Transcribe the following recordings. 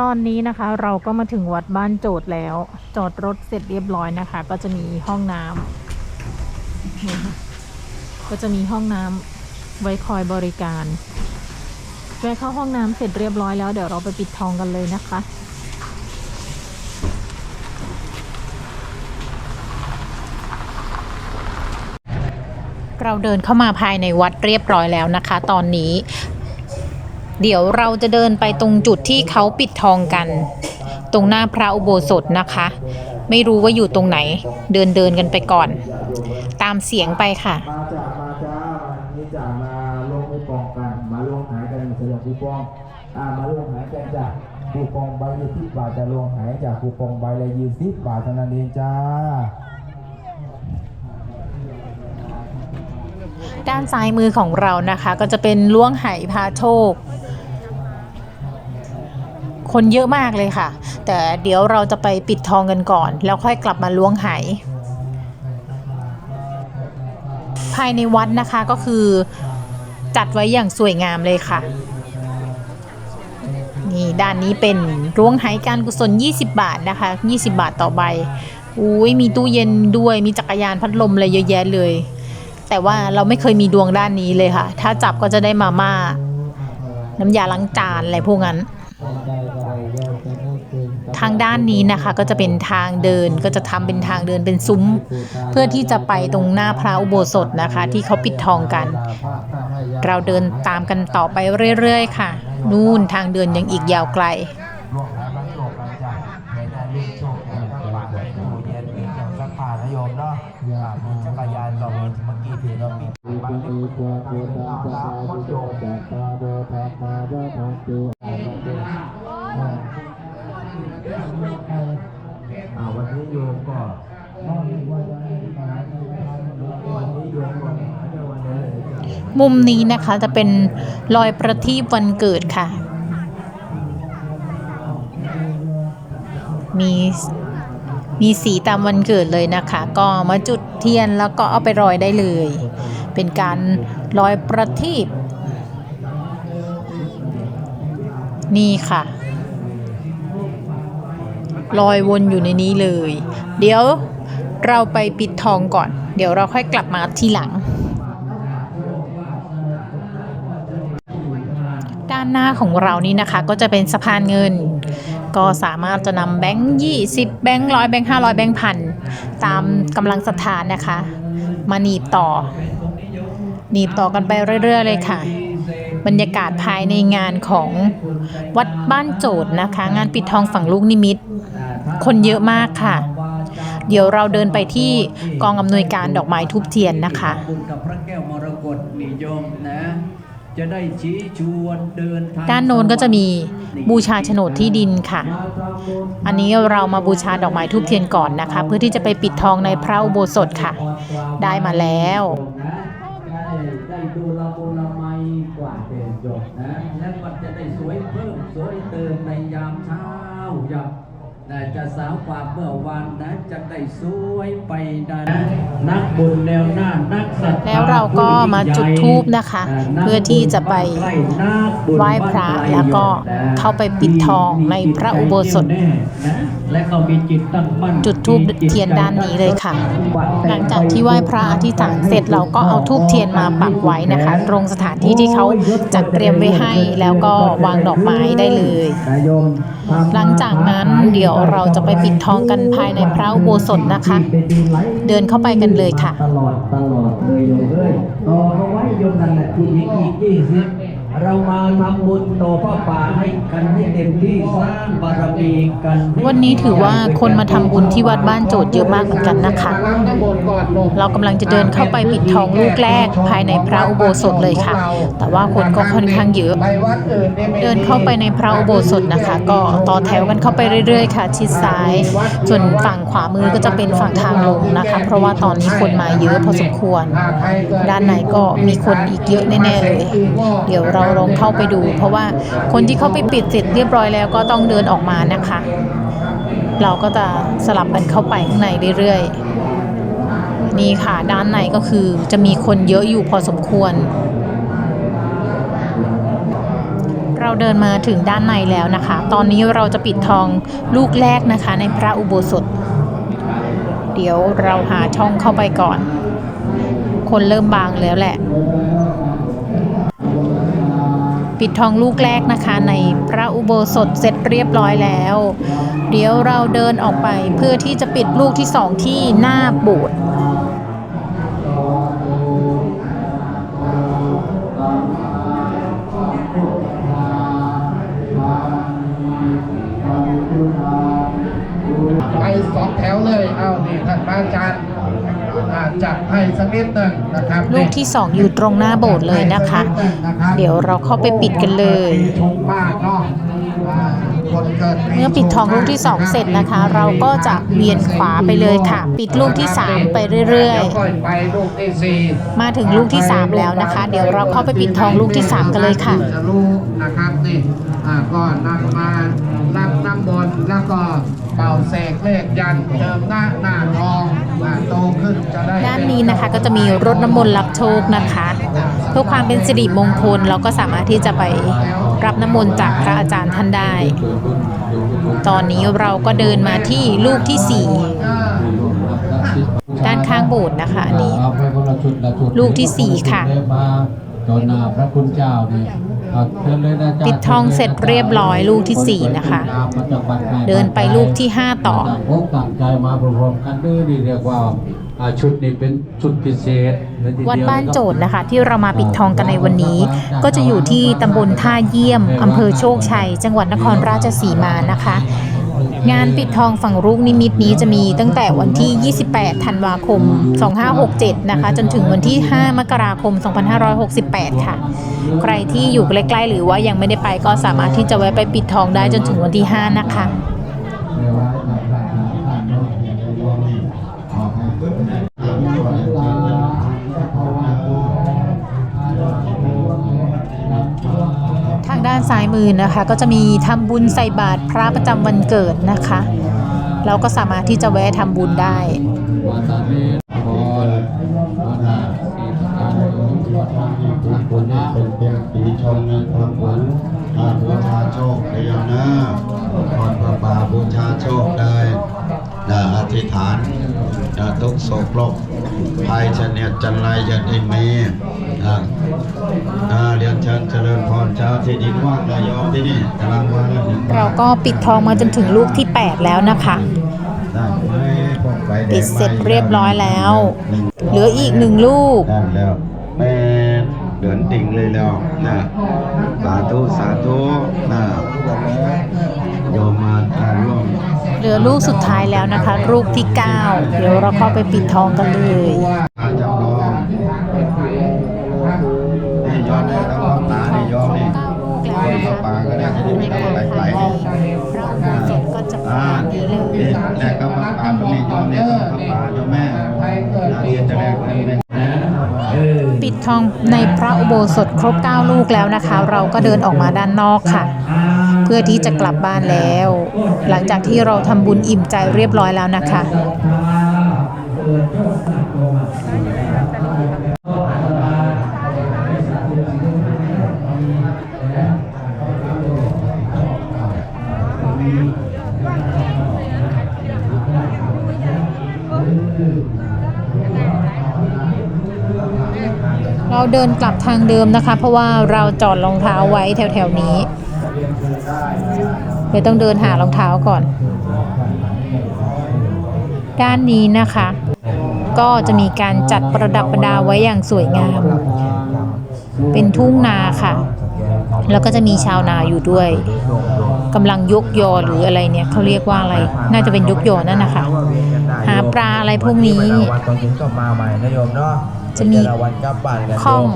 ตอนนี้นะคะเราก็มาถึงวัดบ้านโจทย์แล้ว จอดรถเสร็จเรียบร้อยนะคะ ก็จะมีห้องน้ำก็จะมีห้องน้ำไว้คอยบริการแวะเข้าห้องน้ำเสร็จเรียบร้อยแล้วเดี๋ยวเราไปปิดทองกันเลยนะคะเราเดินเข้ามาภายในวัดเรียบร้อยแล้วนะคะ ตอนนี้ เดี๋ยวเราจะเดินไปตรงจุดที่เขาปิดทองกัน ตรงหน้าพระอุโบสถนะคะ ไม่รู้ว่าอยู่ตรงไหน เดินเดินกันไปก่อน ตามเสียงไปค่ะมาจากมาจ้ามานี่จากมาลงคูปองกัน มาลงหายกันเสียคูปองอ่ามาลงหายกันจากคูปองใบละสิบบาทจะลงหายจากคูปองใบละยี่สิบบาทเท่านั้นเองจ้าด้านซ้ายมือของเรานะคะ ก็จะเป็นล้วงไหพาโชค คนเยอะมากเลยค่ะ แต่เดี๋ยวเราจะไปปิดทองกันก่อน แล้วค่อยกลับมาล้วงไหภายในวัดนะคะก็คือจัดไว้อย่างสวยงามเลยค่ะ นี่ด้านนี้เป็นล้วงไหการกุศล 20 บาทนะคะ 20 บาทต่อใบอุ้ยมีตู้เย็นด้วยมีจักรยานพัดลมอะไรเยอะแยะเลย แต่ว่าเราไม่เคยมีดวงด้านนี้เลยค่ะ ถ้าจับก็จะได้มาม่า น้ำยาล้างจานอะไรพวกนั้น ทางด้านนี้นะคะก็จะเป็นทางเดินก็จะทำเป็นทางเดินเป็นซุ้ม เพื่อที่จะไปตรงหน้าพระอุโบสถนะคะ ที่เขาปิดทองกัน เราเดินตามกันต่อไปเรื่อยๆ ค่ะ นู่นทางเดินยังอีกยาวไกลลงหายบรยกกันจ้ะให้ได้ลูกโชคให้ทั้งปากให้ตู้เย็นมีเรื่องซักผ้านะโยมะอ่ามีจักรยานก็มีเมื่อกี้ที่เรามีบางทีก็มีน้ำน้ำมดโยมอ่าวันนี้โยมก็วันนี้โยมก็หาได้วันนี้เลยจ้ะ มุมนี้นะคะจะเป็นรอยประทีปวันเกิดค่ะ มีมีสีตามวันเกิดเลยนะคะ ก็มาจุดเทียนแล้วก็เอาไปรอยได้เลย เป็นการรอยประทีปนี่ค่ะ ลอยวนอยู่ในนี้เลย เดี๋ยวเราไปปิดทองก่อน เดี๋ยวเราค่อยกลับมาทีหลัง ด้านหน้าของเรานี้นะคะ ก็จะเป็นสะพานเงิน ก็สามารถจะนำแบงค์ยี่สิบแบงค์ร้อยแบงค์ห้าร้อยแบงค์พันตามกำลังศรัทธานะคะ มาหนีบต่อ หนีบต่อกันไปเรื่อย ๆ เลยค่ะบรรยากาศภายในงานของวัดบ้านโจทย์นะคะ งานปิดทองฝั่งลูกนิมิต คนเยอะมากค่ะ เดี๋ยวเราเดินไปที่กองอำนวยการดอกไม้ทูบเทียนนะคะบุญกับพระแก้วมรกตนิยมนะจะได้ชี้ชวนเดินทางด้านโน้นก็จะมีบูชาโฉนดที่ดินค่ะ อันนี้เรามาบูชาดอกไม้ทูบเทียนก่อนนะคะ เพื่อที่จะไปปิดทองในพระอุโบสถค่ะ ได้มาแล้ว นะได้ได้ดูละมุนละไมกว่าเดิมจบนะ และมันจะได้สวยเพิ่มสวยเติมในยามเช้ายับนะ จะสาวกว่าเมื่อวานนะจะได้สวยไปได้นะนักบุญแนวหน้านักศรัทธาแล้วเราก็มาจุดธูปนะคะ เพื่อที่จะไปไหว้พระแล้วก็เข้าไปปิดทองในพระอุโบสถและก็มี จิตตั้งมั่นจุดธูปเทียนด้านนี้เลยค่ะ หลังจากที่ไหว้พระอธิษฐานเสร็จเราก็เอาทูบเทียนมาปักไว้นะคะ ตรงสถานที่ที่เขาจัดเตรียมไว้ให้แล้วก็วางดอกไม้ได้เลย หลังจากนั้นเดี๋ยวเราจะไปปิดทองกันภายในพระอุโบสถนะคะ เดินเข้าไปกันเลยค่ะตลอดตลอดเลยโยมเอ้ยต่อเอาไว้โยมนั่นแหละที่อีกอีกยี่สิบ เรามาทำบุญต่อพระป่าให้กันให้เต็มที่สร้างบารมีกันวันนี้ถือว่าคนมาทำบุญที่วัดบ้านโจทย์เยอะมากเหมือนกันนะคะ เรากำลังจะเดินเข้าไปปิดทองลูกแรก ภายในพระอุโบสถเลยค่ะ แต่ว่าคนก็ค่อนข้างเยอะ เดินเข้าไปในพระอุโบสถนะคะ ก็ต่อแถวกันเข้าไปเรื่อย ๆ ค่ะ ชิดซ้ายส่วนฝั่งขวามือก็จะเป็นฝั่งทางลงนะคะ เพราะว่าตอนนี้คนมาเยอะพอสมควร ด้านในก็มีคนอีกเยอะแน่ๆเลย เดี๋ยวเราลองเข้าไปดู เพราะว่าคนที่เข้าไปปิดเสร็จเรียบร้อยแล้วก็ต้องเดินออกมานะคะ เราก็จะสลับกันเข้าไปข้างในเรื่อยๆ นี่ค่ะด้านในก็คือจะมีคนเยอะอยู่พอสมควร เราเดินมาถึงด้านในแล้วนะคะ ตอนนี้เราจะปิดทองลูกแรกนะคะ ในพระอุโบสถ เดี๋ยวเราหาช่องเข้าไปก่อน คนเริ่มบางแล้วแหละ ปิดทองลูกแรกนะคะในพระอุโบสถเสร็จเรียบร้อยแล้ว เดี๋ยวเราเดินออกไปเพื่อที่จะปิดลูกที่สองที่หน้าโบสถ์ไปสองแถวเลย เอานี่ท่านพระอาจารย์ จัดให้สักนิดหนึ่งนะครับลูกที่สองอยู่ตรงหน้าโบสถ์เลยนะคะ เดี๋ยวเราเข้าไปปิดกันเลยปีชงมากเนาะอ่าคนเกิดเมื่อปิดทองลูกที่สองเสร็จนะคะ เราก็จะเวียนขวาไปเลยค่ะ ปิดลูกที่สามไปเรื่อยดี๋วค่อยไปลูกที่สี่ๆมาถึงลูกที่สามแล้วนะคะ เดี๋ยวเราเข้าไปปิดทองลูกที่สามกันเลยค่ะจะรู้นะครับนี่อ่าก็นำมา รับน้ำมนต์แล้วก็เป่าเสกเลขยันต์เจิมหน้าหน้าทองอ่าโตขึ้นจะได้ด้านนี้นะคะก็จะมีรถน้ำมนต์รับโชคนะคะ เพื่อความเป็นสิริมงคลเราก็สามารถที่จะไปรับน้ำมนต์จากพระอาจารย์ท่านได้ ตอนนี้เราก็เดินมาที่ลูกที่สี่ด้านข้างโบสถ์นะคะอันนี้เอาไปคนละชุดละชุดลูกที่สี่ค่ะได้มาต่อหน้าพระคุณเจ้านี่เอาเชิญเลยนะจ๊ะ ปิดทองเสร็จเรียบร้อยลูกที่สี่นะคะมาจากบ้านใกล้เดินไปลูกที่ห้าต่อต่างอกต่างใจมาพร้อมๆกันเด้อนี่เรียกว่าอ่าชุดนี้เป็นชุดพิเศษเลยทีเยวัดบ้านโจทย์นะคะ ที่เรามาปิดทองกันในวันนี้ ก็จะอยู่ที่ตำบลท่าเยี่ยมอำเภอโชคชัย จังหวัดนครราชสีมานะคะ งานปิดทองฝั่งลูกนิมิตนี้จะมีตั้งแต่วันที่ 28 ธันวาคม 2567 นะคะ จนถึงวันที่ 5 มกราคม 2568 ค่ะ ใครที่อยู่ใกล้ๆ หรือว่ายังไม่ได้ไปก็สามารถที่จะแวะไปปิดทองได้จนถึงวันที่ 5 นะคะ ด้านซ้ายมือนะคะ ก็จะมีทำบุญใส่บาตรพระประจำวันเกิดนะคะ เราก็สามารถที่จะแวะทำบุญได้ดาองขวัญได้บูชาโชคได้นะอธิษฐานนะทุกโศกโรคภัยเนียดจันไรจะได้มี นะอ่าเรียนเชิญเจริญพรเจ้าที่ดินว่างนายอมที่นี่กำลังว่างแล้วนี่เราก็ปิดทองมาจนถึงลูกที่ 8 แล้วนะคะได้ไหมพวกไฟแดงปิดเสร็จเรียบร้อยแล้ว เหลืออีกหนึ่งลูกได้แล้วแม่เดือนติ่งเลยแล้วนะสาธุสาธุนะโยมมาอ่าร่วมเหลือลูกสุดท้ายแล้วนะคะ ลูกที่ 9 เดี๋ยวเราเข้าไปปิดทองกันเลย 9ลูกแล้วนะคะปาก็ได้ได้ไม่ต้องไหลๆนี่พระอุโบสถก็จะประอ่ามาณนี้เลยนี่ก็มาปาตรงนี้ยอมนี่ก็มาปลาโยมแม่นาทีจะแรกเลยแม่ปิดทองในพระอุโบสถครบ 9 ลูกแล้วนะคะ เราก็เดินออกมาด้านนอกค่ะ เพื่อที่จะกลับบ้านแล้ว หลังจากที่เราทำบุญอิ่มใจเรียบร้อยแล้วนะคะ เราเดินกลับทางเดิมนะคะ เพราะว่าเราจอดรองเท้าไว้แถวๆนี้เลยต้องเดินหารองเท้าก่อน ด้านนี้นะคะ ก็จะมีการจัดประดับประดาไว้อย่างสวยงาม เป็นทุ่งนาค่ะ แล้วก็จะมีชาวนาอยู่ด้วยกำลังยกยอหรืออะไรเนี่ยเขาเรียกว่าอะไร น่าจะเป็นยกยอนั่นนะคะ หาปลาอะไรพวกนี้ วันตอนนี้ก็มาใหม่นะโยมเนาะจะมีแต่ลวันกลับบ้านกันโยข้อง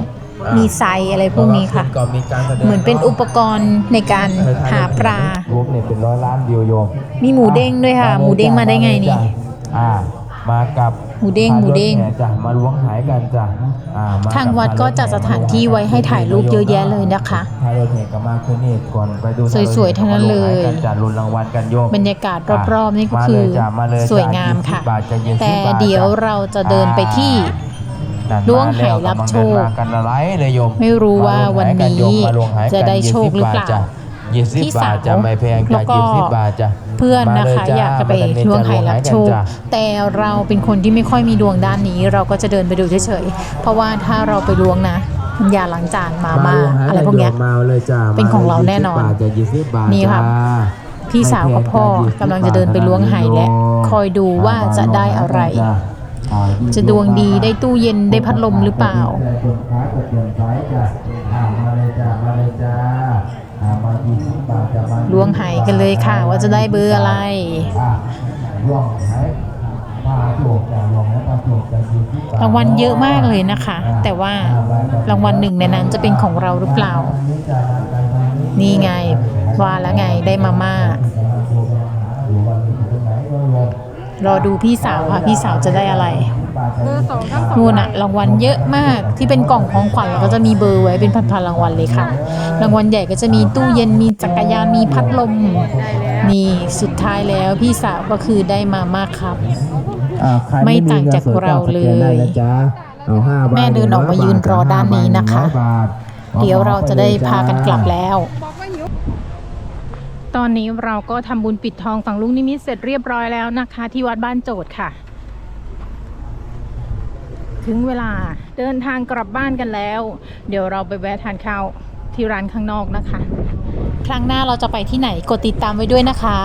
ามีไซอะไรพวกนี้ค่ะก็มีการแสดงเหมือนเป็นอุปกรณ์ในการหาปลารูปเนี่ยเป็นร้อยล้านวิวโยมมีหมูเด้งด้วยค่ะ หมูเด้งมาได้ไงนี่อ่ามากับหมูเด้งหมูเด้งพายศแห่จ้ะมาล้วงหายกันจ้ะอ่ามากับทางวัดก็จัดสถานที่ไว้ให้ถ่ายรูปเยอะแยะเลยนะคะพายรถแห่ก็มาคืนนี้ก่อนไปดูสวยๆทั้งนั้นเลยมาวงหากันจ้ะลุ้นรางวัลกันโยมบรรยากาศรอบๆนี่ก็มาคืเลอยจ้ะมาเลยจ้ะสวยงามค่ะ20บาทจะ20แต่บาทเดี๋ยวจ้ะเราจะเดินไปที่นั่น ล้วงมาไหแล้วรับโชคกำลังเดินมากันละไรเลยโยมไม่รู้ว่าวันนี้มาลงหายกันโยมมาลงหายกันจะได้โชคหรือเปล่ายี่สิบพี่บาสาวทจะไม่แพงแล้จ้ะวก็ยี่สิบบาทจ้ะเพื่อนนะมาลคะจ้อยากจะไปมากันล้วงไหรับโชคจ้ะแต่เราเป็นคนที่ไม่ค่อยมีดวงด้านนี้ เราก็จะเดินไปดูเฉยๆเพราะว่าถ้าเราไปล้วงนะยาล้างจานมาม่าอะไรพวกเนี้ยมาเลยจ้ะเป็นของเราแน่นอน20บาทจะยี่สิบบาทนี่ค่ะจ้าพี่สาวกับพ่อกำลังจะเดินไปล้วงไหและ คอยดูว่าจะได้อะไร จะดวงดีได้ตู้เย็นได้พัดลมหรือเปล่าคนค้าก็เตรียมไว้จ้ะอ่ามาเลยจ้ะมาเลยจ้าอ่ามายี่สิบบาทจะมาล้วงไหกันเลยค่ะ ว่าจะได้เบอร์อะไรอะล้วงไหปลาโจกจ้ะล้วงไหปลาโจกจะยี่สิบบาทรางวัลเยอะมากเลยนะคะ แต่ว่ารางวัลหนึ่งในนั้นจะเป็นของเราหรือเปล่า นี่ไงว่าแล้วไงได้มาม่า รอดูพี่สาวค่ะพี่สาวจะได้อะไรนู่นอะรางวัลเยอะมากที่เป็นกล่องของขวัญแล้วก็จะมีเบอร์ไว้เป็นพันๆรางวัลเลยค่ะ รางวัลใหญ่ก็จะมีตู้เย็นมีจักรยานมีพัดลมนี่สุดท้ายแล้วพี่สาวก็คือได้มาม่าครับ อ่าใครไม่ต่างจากเราเลยสแกนได้นะจ๊ะเอาห้าบาทแม่เดินออกมายืนรอด้านนี้นะคะห้าบาทเดี๋ยวเราจะได้พากันกลับแล้ว ตอนนี้เราก็ทำบุญปิดทองฝั่งลุงนิมิตเสร็จเรียบร้อยแล้วนะคะ ที่วัดบ้านโจทย์ค่ะ ถึงเวลาเดินทางกลับบ้านกันแล้ว เดี๋ยวเราไปแวะทานข้าวที่ร้านข้างนอกนะคะ ครั้งหน้าเราจะไปที่ไหนกดติดตามไว้ด้วยนะคะ